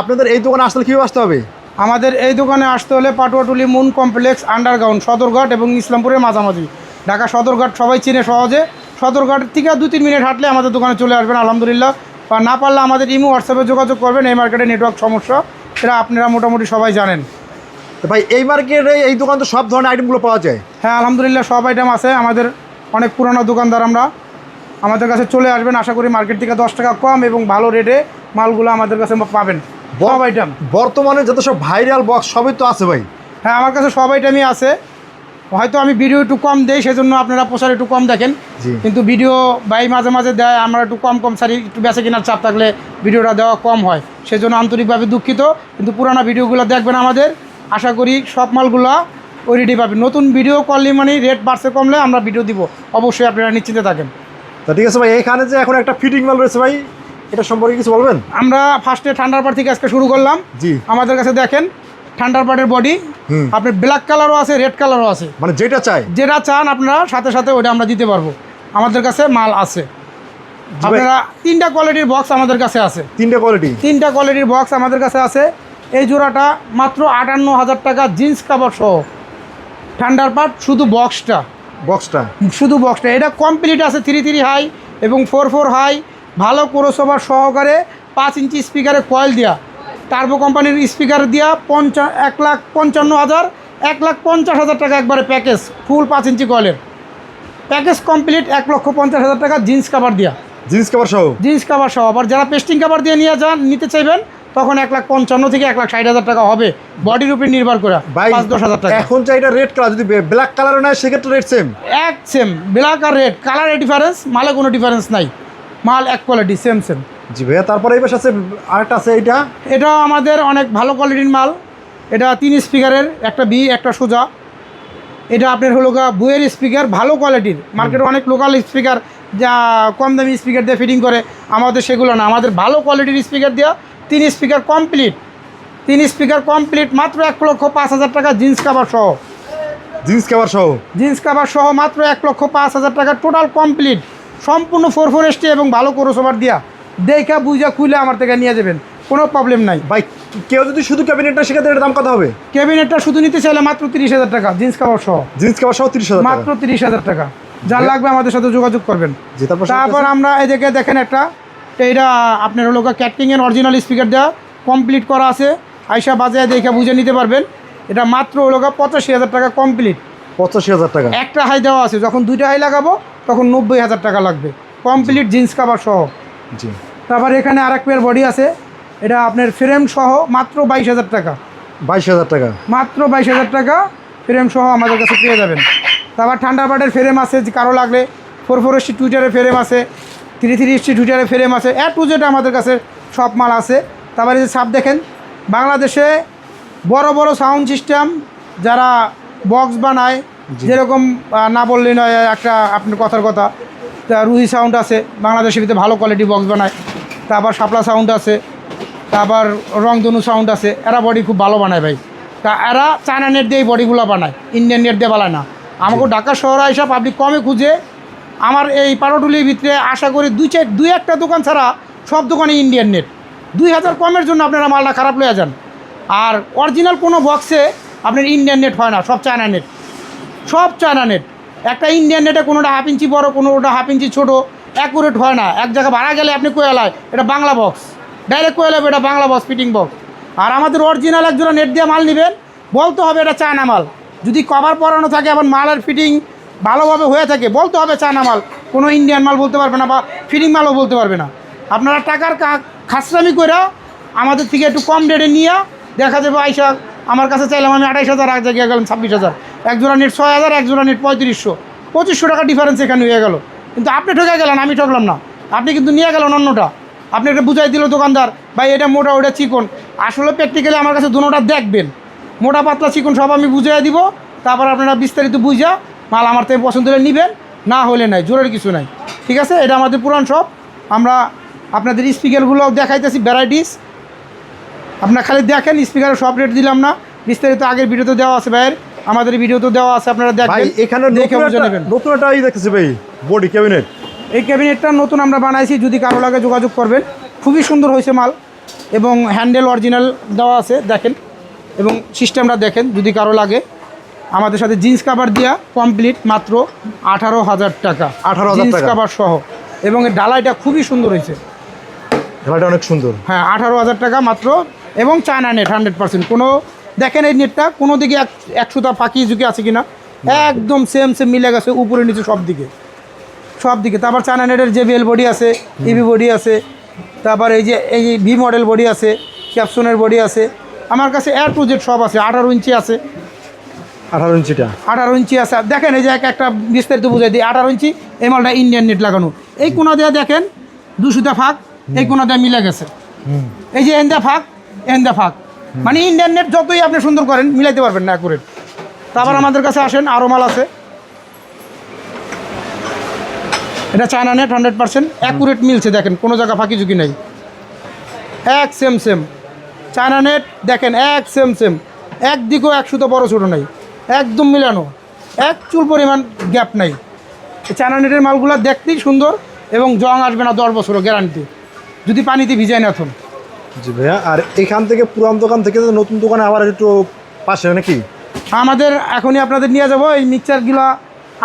আপনাদের এই দোকানে আসলে কীভাবে আসতে হবে? আমাদের এই দোকানে আসতে হলে Patuatuli moon complex underground Sadarghat এবং ইসলামপুরের মাঝামাঝি। ঢাকা সদরঘাট সবাই চিনে সহজে। সদরঘাট থেকে দু তিন মিনিট হাঁটলে আমাদের দোকানে চলে আসবেন আলহামদুলিল্লাহ। বা না পারলে আমাদের ইমো হোয়াটসঅ্যাপে যোগাযোগ করবেন এই মার্কেটে নেটওয়ার্ক সমস্যা। সেটা আপনারা মোটামুটি সবাই জানেন। ভাই এই মার্কেটে এই দোকান তো সব ধরনের আইটেমগুলো পাওয়া যায়। হ্যাঁ আলহামদুলিল্লাহ সব আইটেম আছে। আমাদের অনেক পুরানো দোকানদার আমরা। আমাদের কাছে চলে আসবেন। আশা করি মার্কেট থেকে দশ টাকা কম এবং ভালো রেটে মালগুলো আমাদের কাছে পাবেন। সব আইটেম বর্তমানে যত সব ভাইরাল বক্স সবই তো আছে ভাই। হ্যাঁ আমার কাছে সব আইটেমই আছে। হয়তো আমি ভিডিও একটু কম দেই সেজন্য আপনারা প্রচার একটু কম দেখেন। কিন্তু ভিডিও বাই মাঝে মাঝে দেয় আমরা একটু কম কম সারি একটু বেঁচে কেনার চাপ থাকলে ভিডিওটা দেওয়া কম হয়। সেজন্য আন্তরিকভাবে দুঃখিত কিন্তু পুরানো ভিডিওগুলো দেখবেন আমাদের। আশা করি সব মালগুলো ওই রেডি পাবেন। নতুন ভিডিও করলে মানে রেট বাড়ছে কমলে আমরা ভিডিও দিব। অবশ্যই আপনারা নিশ্চিন্তে থাকেন। তা ঠিক আছে ভাই এখানে যে এখন একটা ফিটিং মাল রয়েছে ভাই এটা সম্পর্কে কিছু বলবেন? আমরা ফার্স্টে ঠান্ডার পার থেকে আজকে শুরু করলাম। জি। আমাদের কাছে দেখেন ঠান্ডার পার্টের বডি হুম। আপনার ব্ল্যাক কালারও আছে রেড কালারও আছে। মানে যেটা চাই। যেটা চান আপনারা সাথে সাথে ওটা আমরা দিতে পারব। আমাদের কাছে মাল আছে। আপনারা তিনটা কোয়ালিটির বক্স আমাদের কাছে আছে। তিনটে কোয়ালিটি তিনটা কোয়ালিটির বক্স আমাদের কাছে আছে। এই জোড়াটা মাত্র আটান্ন হাজার টাকা জিন্স কাপড় সহ। ঠান্ডার পার্ট শুধু বক্সটা বক্সটা শুধু বক্সটা এটা কমপ্লিট আছে থ্রি থ্রি হাই এবং ফোর ফোর হাই ভালো ক্রোসোভার সহকারে পাঁচ ইঞ্চি স্পিকারে কয়েল দেওয়া টার্বো কোম্পানির স্পিকার দেওয়া পঞ্চা এক লাখ পঞ্চান্ন হাজার এক লাখ পঞ্চাশ হাজার টাকা একবারে প্যাকেজ ফুল পাঁচ ইঞ্চি কয়েলের। প্যাকেজ কমপ্লিট এক লক্ষ পঞ্চাশ হাজার টাকা জিন্স কাভার দেওয়া জিন্স কাভার সহ? জিন্স কাভার সহ। আবার যারা পেস্টিং কাভার দিয়ে নিয়ে যান নিতে চাইবেন তখন এক লাখ পঞ্চান্ন থেকে এক লাখ ষাট হাজার টাকা হবে। বডির উপর নির্ভর করে পাঁচ দশ হাজার টাকা। এখন চাই এটা রেড কালার যদি ব্ল্যাক কালারও নেয় সেক্ষেত্রে রেড সেম এক সেম ব্ল্যাক আর রেড কালারের ডিফারেন্স মালে কোনো ডিফারেন্স নাই। মাল এক কোয়ালিটি সেম সেম জি ভাইয়া তারপরে এই পাশে আছে আরেকটা আছে এইটা? এটা আমাদের অনেক ভালো কোয়ালিটির মাল। এটা তিন স্পিকারের একটা বি একটা সোজা। এটা আপনার হলো গা বুয়ের স্পিকার ভালো কোয়ালিটির মার্কেটে অনেক লোকাল স্পিকার যা কম দামি স্পিকার দিয়ে ফিটিং করে আমাদের সেগুলো না। আমাদের ভালো কোয়ালিটির স্পিকার দেওয়া তিন স্পিকার কমপ্লিট তিন স্পিকার কমপ্লিট মাত্র এক লক্ষ পাঁচ হাজার টাকা জিন্স কাভার সহ। জিন্স কাভার সহ? জিন্স কাভার সহ মাত্র এক লক্ষ পাঁচ হাজার টাকা টোটাল কমপ্লিট সম্পূর্ণ ফোর ফোর এসটি এবং ভালো ক্রোসোভার দিয়া। দেখা বুঝা খুলে আমার থেকে নিয়ে যাবেন। কোনো প্রবলেম নাই। ভাই কেউ যদি শুধু ক্যাবিনেটটা শেখাতে এটার দাম কত হবে? ক্যাবিনেটটা শুধু নিতে চাইলে মাত্র তিরিশ হাজার টাকা জিন্স কাভার সহ। জিন্স কাভার সহ তিরিশ হাজার মাত্র তিরিশ হাজার টাকা। যার লাগবে আমাদের সাথে যোগাযোগ করবেন। তারপর আমরা এদিকে দেখেন একটা এইটা আপনার হলো ক্যাটকিংয়ের অরিজিনাল স্পিকার দেওয়া কমপ্লিট করা আছে। আইসা বাজারে দেখে বুঝে নিতে পারবেন। এটা মাত্র হলো পঁচাশি হাজার টাকা কমপ্লিট পঁচাশি হাজার টাকা। একটা হাই দেওয়া আছে। যখন দুইটা হাই লাগাবো তখন নব্বই হাজার টাকা লাগবে। কমপ্লিট জিন্স কাভার সহ। জি। তারপর এখানে আর এক পেয়ার বডি আছে। এটা আপনার ফ্রেম সহ মাত্র বাইশ হাজার টাকা। বাইশ হাজার টাকা। মাত্র বাইশ হাজার টাকা ফ্রেম সহ আমাদের কাছে পেয়ে যাবেন। তারপর ঠান্ডা বার্ডের ফ্রেম আছে যে কারও লাগলে ফোর ফোর এসটি টুইটারের ফ্রেম আছে থ্রি থ্রি এসটি টুইটারের ফ্রেম আছে এ টু জেড আমাদের কাছে সব মাল আছে। তারপরে যে সাপ দেখেন বাংলাদেশে বড় বড় সাউন্ড সিস্টেম যারা বক্স বানায় যেরকম না বললেই নয় একটা আপনার কথার কথা। তা রুহি সাউন্ড আছে বাংলাদেশের ভিতরে ভালো কোয়ালিটি বক্স বানায়। তারপর শাপলা সাউন্ড আছে তারপর রংধনু সাউন্ড আছে এরা বডি খুব ভালো বানায় ভাই। তা এরা চায়না নেট দিয়ে বডিগুলো বানায় ইন্ডিয়ান নেট দিয়ে বানায় না। আমাকে ঢাকা শহরে এসে পাবলিক কমে খুঁজে আমার এই পারোটুলির ভিতরে আশা করি দুই চার দুই একটা দোকান ছাড়া সব দোকানে ইন্ডিয়ান নেট দুই হাজার কমের জন্য আপনারা মালটা খারাপ লয়ে যান। আর অরিজিনাল কোনো বক্সে আপনার ইন্ডিয়ান নেট হয় না সব চায়না নেট সব চায়না নেট একটা ইন্ডিয়ান নেটে কোনোটা হাফ ইঞ্চি বড়, কোনোটা হাফ ইঞ্চি ছোটো অ্যাকুরেট হয় না। এক জায়গায় ভাড়া গেলে আপনি কোয়েলায় এটা বাংলা বক্স ডাইরেক্ট কোয়েলাবে এটা বাংলা বক্স ফিটিং বক্স আর আমাদের অরিজিনাল একজোড়া নেট দিয়ে মাল নেবেন, বলতে হবে এটা চায়না মাল। যদি কভার পরানো থাকে এবং মালের ফিটিং ভালোভাবে হয়ে থাকে, বলতে হবে চায়না মাল। কোনো ইন্ডিয়ান মাল বলতে পারবে না বা ফিটিং মালও বলতে পারবে না। আপনারা টাকার খাসরামি করে আমাদের থেকে একটু কম রেটে নিয়ে দেখা যাবে, আইসা আমার কাছে চাইলাম আমি আঠাইশ হাজার এক জায়গায় গেলাম ছাব্বিশ হাজার। এক জোড়া নেট ছয় হাজার, এক জোড়া নেট পঁয়ত্রিশশো। পঁচিশশো টাকা ডিফারেন্স এখানে হয়ে গেল। কিন্তু আপনি ঠকে গেলেন, আমি ঠকলাম না। আপনি কিন্তু নিয়ে গেলেন অন্যটা। আপনি এটা বুঝাই দিল দোকানদার, ভাই, এটা মোটা, ওটা চিকন। আসলে প্র্যাকটিক্যালি আমার কাছে দুটোটা দেখবেন। মোটা, পাতলা, চিকন সব আমি বুঝিয়ে দিব। তারপর আপনারা বিস্তারিত বুঝা মাল আমার থেকে পছন্দ হলে নেবেন, না হলে নাই, জোরের কিছু নাই। ঠিক আছে? এটা আমাদের পুরান সব। আমরা আপনাদের স্পিকারগুলো দেখাইতেছি ভ্যারাইটিস আপনার খালি দেখেন স্পিকারের সব রেট দিলাম না। বিস্তারিত আগের ভিডিওতে দেওয়া আছে, ভাইয়ের। আমাদের ভিডিওতে দেওয়া আছে আপনারা দেখবেন। এখানে দেখে নতুন একটা দেখতেছি ভাই বডি ক্যাবিনেট এই ক্যাবিনেটটা নতুন আমরা বানাইছি যদি কারও লাগে যোগাযোগ করবেন। খুবই সুন্দর হয়েছে মাল এবং হ্যান্ডেল অরিজিনাল দেওয়া আছে দেখেন। এবং সিস্টেমটা দেখেন যদি কারও লাগে। আমাদের সাথে জিন্স কাভার দেওয়া কমপ্লিট মাত্র আঠারো হাজার টাকা। আঠারো জিন্স। কাভার সহ। এবং এর ডালাইটা খুবই সুন্দর হয়েছে। খেলাটা অনেক সুন্দর। হ্যাঁ আঠারো হাজার টাকা মাত্র এবং চায়না নেট হান্ড্রেড পার্সেন্ট কোনো দেখেন এই নেটটা কোনো দিকে এক একশোটা ফাঁকি ঝুঁকি আছে কিনা? একদম সেম সেম মিলে গেছে উপরে নিচে সব দিকে। সব দিকে। তারপর চায়না নেটের জেবিএল বডি আছে ইভি বডি আছে তারপর এই যে এই যে ভি মডেল বডি আছে ক্যাপসনের বডি আছে আমার কাছে এয়ার টু জেড সব আছে আঠারো ইঞ্চি আছে। আঠারো ইঞ্চিটা? আঠারো ইঞ্চি আছে। আর দেখেন এই যে এক একটা বিস্তারিত বুঝাই দিই আঠারো ইঞ্চি এই মালটা ইন্ডিয়ান নেট লাগানো। এই কোনা দিয়ে দেখেন দুশোটা ফাঁক এই কোনা দিয়ে মিলে গেছে। এই যে এন্দা ফাঁক এন্দা ফাঁক। মানে ইন্ডিয়ান নেট যতই আপনি সুন্দর করেন মিলাইতে পারবেন না অ্যাকুরেট তারপর আমাদের কাছে আসেন আরও মাল আছে। এটা China net hundred percent accurate মিলছে দেখেন কোনো জায়গা ফাঁকি ঝুঁকি নেই। এক সেম সেম চায়না নেট দেখেন এক সেম সেম একদিকেও এক সুতো বড়ো ছোটো নাই। একদম মিলানো। এক চুল পরিমাণ গ্যাপ নাই। চায়না নেটের মালগুলো দেখতেই সুন্দর এবং জং আসবে না দশ বছরও গ্যারান্টি যদি পানিতে ভিজায় না এখন। জি ভাইয়া আর এখান থেকে পুরান দোকান থেকে নতুন দোকানে আবার একটু পাশে নাকি? আমাদের এখনই আপনাদের নিয়ে যাব এই মিক্সচারগুলো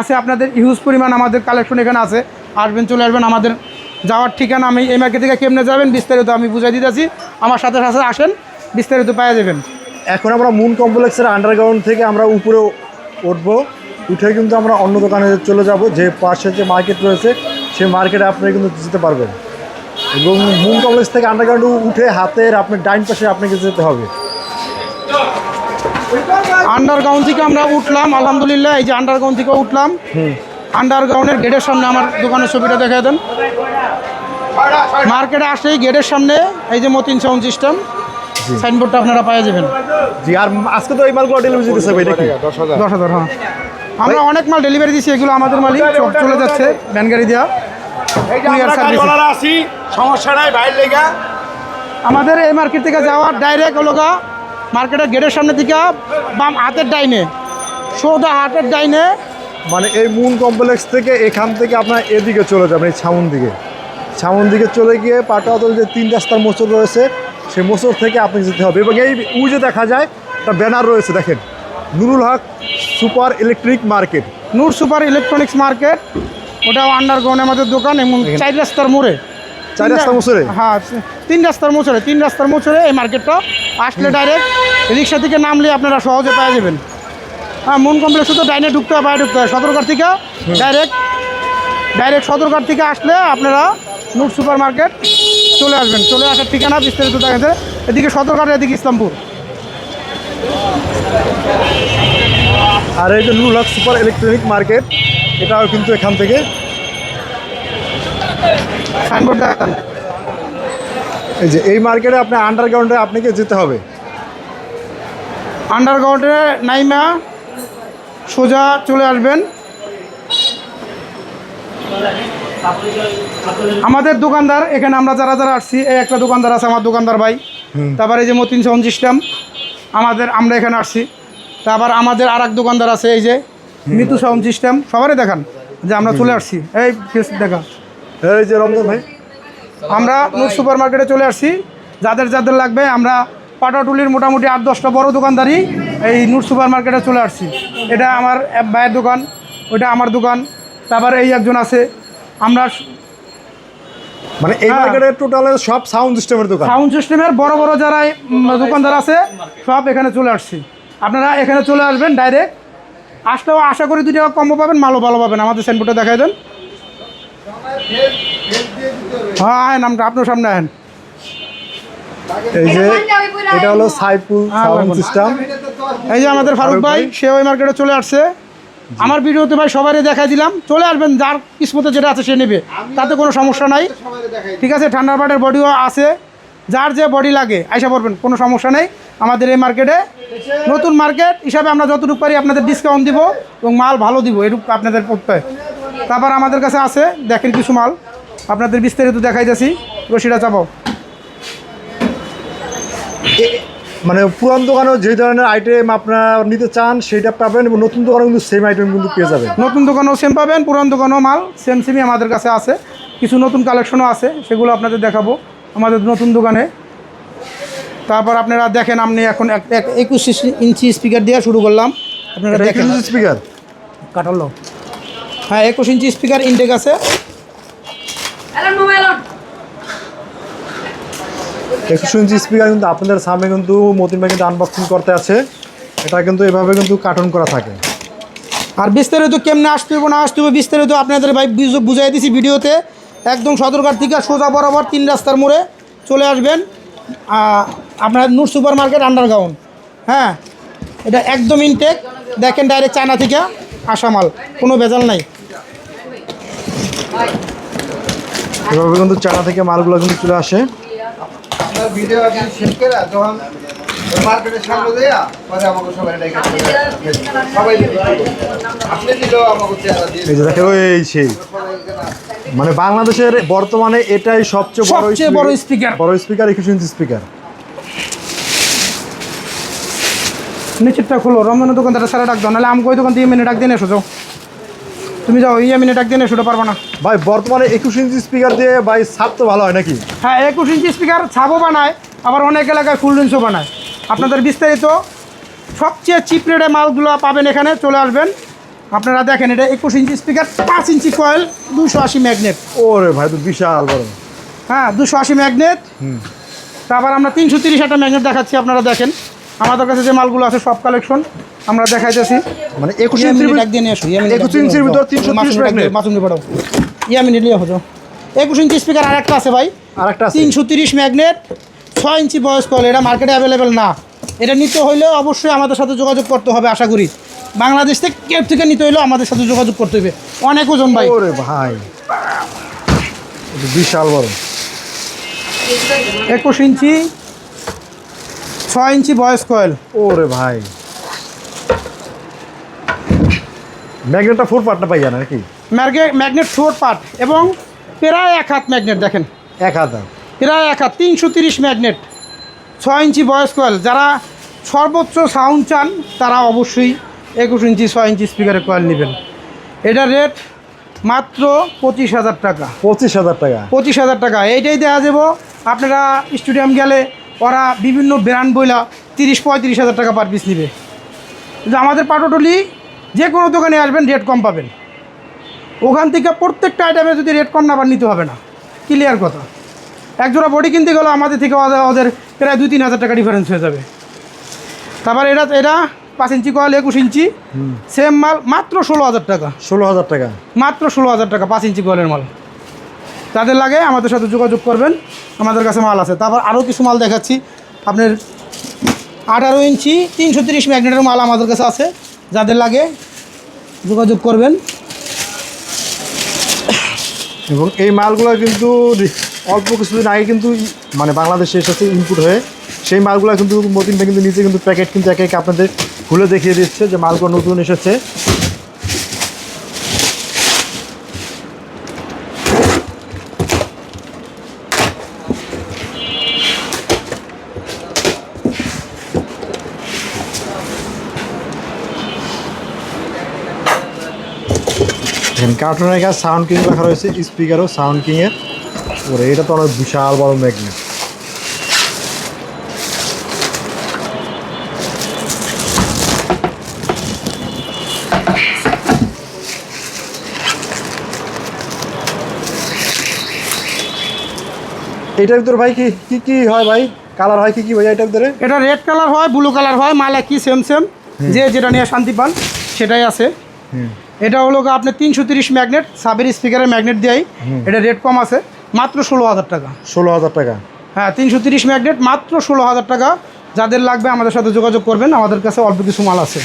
আছে আপনাদের হিউজ পরিমাণ আমাদের কালেকশন এখানে আছে। আসবেন চলে আসবেন আমাদের যাওয়ার ঠিকানা আমি এই মার্কেট থেকে কেমনে যাবেন বিস্তারিত আমি বুঝাই দিতেছি। আমার সাথে সাথে আসেন বিস্তারিত পাওয়া যাবেন। এখন আমরা মুন কমপ্লেক্সের আন্ডারগ্রাউন্ড থেকে আমরা উপরে উঠবো উঠে কিন্তু আমরা অন্য দোকানে চলে যাব যে পাশে যে মার্কেট রয়েছে সেই মার্কেটে আপনি কিন্তু যেতে পারবেন। এবং মুন কমপ্লেক্স থেকে আন্ডারগ্রাউন্ড উঠে হাতের আপনার ডাইন পাশে আপনাকে যেতে হবে। আন্ডারগ্রাউন্ড থেকে আমরা উঠলাম আলহামদুলিল্লাহ এই যে আন্ডারগ্রাউন্ড থেকে উঠলাম। আন্ডারগ্রাউন্ডের গেটের সামনে আমার দোকানের ছবিটা দেখা দেন। মার্কেটে আসলেই গেটের সামনে এই যে মতিন সাউন্ড সিস্টেম সাইনবোর্ডটা আপনারা পেয়ে যাবেন। জি আর আজকে তো এই মালগুলো ডেলিভারি দিতেছে ভাই নাকি দশ হাজার। হ্যাঁ। আমরা অনেক মাল ডেলিভারি দিচ্ছি এগুলো আমাদের মালিক সব চলে যাচ্ছে ভ্যান গাড়ি দেওয়া। আসি সমস্যা নাই বাইরে লেগা। আমাদের এই মার্কেট থেকে যাওয়ার ডাইরেক্ট হলো গা মার্কেটের গেটের সামনে থেকে বাম হাতের ডাইনে সোজা হাতের ডাইনে। মানে এই মুন কমপ্লেক্স থেকে এখান থেকে আপনার এদিকে চলে যাবেন এই ছাউন দিকে। ছাউন দিকে চলে গিয়ে পাটাতল যে তিন রাস্তার মোচর রয়েছে সেই মোচর থেকে আপনি যেতে হবে। এবং এই উই যে দেখা যায় একটা ব্যানার রয়েছে দেখেন। Nurul Haque super electric market. Noor super electronics market. ওটাও আন্ডারগ্রাউন্ড আমাদের দোকান এবং চার রাস্তার মোড়ে। চার রাস্তার মোচরে? হ্যাঁ তিন রাস্তার মোচরে তিন রাস্তার মোচরে এই মার্কেটটা আসলে ডাইরেক্ট রিক্সা থেকে নামলে আপনারা সহজে পেয়ে যাবেন। হ্যাঁ মন কমপ্লেক্সে তো ডাইনে ঢুকতে হয় বাইরে ঢুকতে হয়। সদরঘাট থেকে ডাইরেক্ট ডাইরেক্ট সদরঘাট থেকে আসলে আপনারা নূর সুপার মার্কেট চলে আসবেন। চলে আসার ঠিকানা বিস্তারিত দেখা যাচ্ছে এদিকে সদরঘাট এদিকে ইসলামপুর। আর এই যে Nurul Haque super electronic market এটাও কিন্তু এখান থেকে। এই যে এই মার্কেটে আপনার আন্ডারগ্রাউন্ডে আপনাকে যেতে হবে? আন্ডারগ্রাউন্ডে নাইমা সোজা চলে আসবেন। আমাদের দোকানদার এখানে আমরা যারা যারা আসছি এই একটা দোকানদার আছে আমার দোকানদার ভাই। তারপরে এই যে মতিন সাউন্ড সিস্টেম আমাদের আমরা এখানে আসছি। তারপর আমাদের আর এক দোকানদার আছে এই যে মিতু সাউন্ড সিস্টেম সবারই দেখান যে আমরা চলে আসছি। এই ফেস দেখা। এই যে রমজান ভাই। আমরা নূর সুপার মার্কেটে চলে আসছি। যাদের যাদের লাগবে আমরা পাটাটুলির মোটামুটি আট দশটা বড় দোকানদারি এই নূর সুপার মার্কেটে চলে আসছি। এটা আমার ভাইয়ের দোকান ওইটা আমার দোকান তারপর এই একজন আছে। আমরা মানে এই হ্যাঁ। মার্কেটে টোটালে সব সাউন্ড সিস্টেমের দোকান? সাউন্ড সিস্টেমের বড় বড় যারা দোকানদার আছে সব এখানে চলে আসছি। আপনারা এখানে চলে আসবেন ডাইরেক্ট আসলেও আশা করি দুই টাকা কমও পাবেন মালও ভালো পাবেন। আমাদের সাইনবোর্ডে দেখাই দেন। হ্যাঁ আয় নামটা আপনার সামনে আহেন এই যে এটা হলো সাইপুল হ্যাঁ, সাউন্ড সিস্টেম এই যে আমাদের ফারুক ভাই। সে ওই মার্কেটে চলে আসছে। আমার ভিডিওতে ভাই সবারই দেখাই দিলাম। চলে আসবেন যার কিসমতে যেটা আছে সে নেবে। তাতে কোনো সমস্যা নাই। ঠিক আছে ঠান্ডার পাটের বডিও আছে। যার যে বডি লাগে আইসা পড়বেন কোনো সমস্যা নেই। আমাদের এই মার্কেটে নতুন মার্কেট হিসাবে আমরা যতটুকু পারি আপনাদের ডিসকাউন্ট দিব এবং মাল ভালো দিব এটুকু আপনাদের করতে হয় তারপর আমাদের কাছে আছে দেখেন কিছু মাল। আপনাদের বিস্তারিত দেখাই যাচ্ছি রশিটা চাপাও মানে পুরান দোকানেও যে ধরনের আইটেম আপনার নিতে চান সেটা পাবেন এবং নতুন দোকানেও কিন্তু সেম আইটেম কিন্তু পেয়ে যাবেন। নতুন দোকানেও সেম পাবেন পুরান দোকানেও মাল সেম সেমই আমাদের কাছে আছে। কিছু নতুন কালেকশনও আছে সেগুলো আপনাদের দেখাবো। আমাদের নতুন দোকানে তারপর আপনারা দেখেন আপনি এখন এক এক একুশ ইঞ্চি স্পিকার দিয়ে শুরু করলাম। আপনারা দেখেন। স্পিকার? কাটালো। হ্যাঁ একুশ ইঞ্চি স্পিকার ইনটেক আছে! একশো ইঞ্চি স্পিকার কিন্তু আপনাদের সামনে কিন্তু মতিন ভাই কিন্তু আনবক্সিং করতে আছে। এটা কিন্তু এভাবে কিন্তু কার্টুন করা থাকে। আর বিস্তারিত কেমনে আসতে হবে না আসতে হবে বিস্তারিত আপনাদের ভাই বুঝাই দিছি ভিডিওতে। একদম সদরঘাট থেকে সোজা বরাবর তিন রাস্তার মোড়ে চলে আসবেন। আপনার নূর সুপার মার্কেট আন্ডারগ্রাউন্ড। হ্যাঁ এটা একদম ইনটেক দেখেন ডাইরেক্ট চায়না থেকে আসা মাল কোনো ভেজাল নাই। এভাবে কিন্তু চানা থেকে মালগুলো কিন্তু চলে আসে। ভিডিও আপনি শেষ করে যখন মার্কেটের সামনে দেয়া পরে আমাকে সবাই সবাই আপনি দিলেও আমাকে এই যে দেখেন এই সেই মানে বাংলাদেশের বর্তমানে এটাই সবচেয়ে বড় সবচেয়ে বড় speaker। বড় স্পিকার একুশ ইঞ্চি স্পিকার নিচেরটা খোলো রমজানের দোকানদারটা সারা ডাক দাও নাহলে আমাকে ওই দোকান থেকে মিনিট ডাক দিয়ে এসো যাও। তুমি যাও ইয়ে মিনিট ডাক দিয়ে এসো ওটা পারব না। ভাই বর্তমানে একুশ ইঞ্চি স্পিকার দিয়ে ভাই সাপ তো ভালো হয় নাকি? হ্যাঁ একুশ ইঞ্চি স্পিকার ছাবও বানায় আবার অনেক এলাকায় ফুল রেঞ্জও বানায়। আপনাদের বিস্তারিত সবচেয়ে চিপ রেটে মালগুলো পাবেন এখানে চলে আসবেন। আপনারা দেখেন এটা একুশ ইঞ্চি স্পিকার পাঁচ ইঞ্চি কয়েল দুশো আশি ম্যাগনেট ওরে ভাই তো বিশাল বড়। হ্যাঁ দুশো আশি ম্যাগনেট তারপর আমরা তিনশো তিরিশ একটা ম্যাগনেট দেখাচ্ছি আপনারা দেখেন। আমাদের কাছে যে মালগুলো আছে সব কালেকশন আমরা দেখাইতেছি। মানে একুশ ইঞ্চির ইয়ামিনি ডাক 21 ইঞ্চির ভিতর আসো। 330 মাসুম ডাক দিয়ে- ম্যাগনেট। মাসুম ইয়ামিনি নিয়ে হতো একুশ ইঞ্চি স্পিকার আর একটা আছে ভাই। আরেকটা আছে। তিনশো তিরিশ ম্যাগনেট ছয় ইঞ্চি বয়স কল এটা মার্কেটে অ্যাভেলেবেল না। এটা নিতে হইলে অবশ্যই আমাদের সাথে যোগাযোগ করতে হবে আশা করি। বাংলাদেশ থেকে কেউ থেকে নিতে হইলেও আমাদের সাথে যোগাযোগ করতে হবে অনেক ওজন ভাই। ওরে ভাই। বিশাল বড়। একুশ ইঞ্চি ছয় ইঞ্চি বয়স কয়েল। ওরে ভাই। ম্যাগনেটটা ফোর পার্টটা পাই জানা নাকি? ম্যাগে ম্যাগনেট ফোর পার্ট এবং প্রায় এক হাত ম্যাগনেট দেখেন। এক হাজার প্রায় এক হাত তিনশো তিরিশ ম্যাগনেট ছয় ইঞ্চি বয়স কয়েল। যারা সর্বোচ্চ সাউন্ড চান তারা অবশ্যই একুশ ইঞ্চি ছয় ইঞ্চি স্পিকারের কয়েল নেবেন। এটা রেট মাত্র পঁচিশ হাজার টাকা। পঁচিশ হাজার টাকা। পঁচিশ হাজার টাকা। এইটাই দেখা যাব। আপনারা স্টেডিয়াম গেলে ওরা বিভিন্ন ব্র্যান্ড বইলা তিরিশ পঁয়ত্রিশ হাজার টাকা পার পিস নেবে। কিন্তু আমাদের পাটোটলি যে কোনো দোকানে আসবেন রেট কম পাবেন। ওখান থেকে প্রত্যেকটা আইটেমে যদি রেট কম না পান নিতে হবে না। ক্লিয়ার কথা। একজোড়া বডি কিনতে গেলে আমাদের থেকে ওদের ওদের প্রায় দুই তিন হাজার টাকা ডিফারেন্স হয়ে যাবে। তারপর এটা এটা পাঁচ ইঞ্চি কয়েল একুশ ইঞ্চি। সেম মাল মাত্র ষোলো হাজার টাকা। ষোলো হাজার টাকা। মাত্র ষোলো হাজার টাকা পাঁচ ইঞ্চি কলের মাল। যাদের লাগে আমাদের সাথে যোগাযোগ করবেন আমাদের কাছে মাল আছে। তারপর আরও কিছু মাল দেখাচ্ছি। আপনার আঠারো ইঞ্চি তিনশো তিরিশ ম্যাগনেটের মাল আমাদের কাছে আছে। যাদের লাগে যোগাযোগ করবেন। এবং এই মালগুলো কিন্তু অল্প কিছুদিন আগে কিন্তু মানে বাংলাদেশে এসেছে ইনপুট হয়ে। সেই মালগুলো কিন্তু মতিন ভাই কিন্তু নিচে কিন্তু প্যাকেট কিন্তু একে একে আপনাদের খুলে দেখিয়ে দিচ্ছে যে মালগুলো নতুন এসেছে। কার্টুনের কাছে সাউন্ড কিং রাখা রয়েছে স্পিকারও সাউন্ড কিংয়ের ওরে, এটা তো অনেক বিশাল বড় ম্যাগনেট এটার ভিতরে ভাই কি কি কি হয় ভাই? কালার হয় কি কি ভাই এটার ভিতরে? এটা রেড কালার হয় ব্লু কালার হয় মাল একই সেম সেম যে যেটা নিয়ে শান্তি পান সেটাই আছে। এটা হলো আপনার তিনশো তিরিশ ম্যাগনেট সাবের স্পিকারের ম্যাগনেট দিয়েই এটা রেট কম আছে মাত্র ষোলো হাজার টাকা। ষোলো হাজার টাকা। হ্যাঁ তিনশো তিরিশ ম্যাগনেট মাত্র ষোলো হাজার টাকা। যাদের লাগবে আমাদের সাথে যোগাযোগ করবেন আমাদের কাছে অল্প কিছু মাল আছে।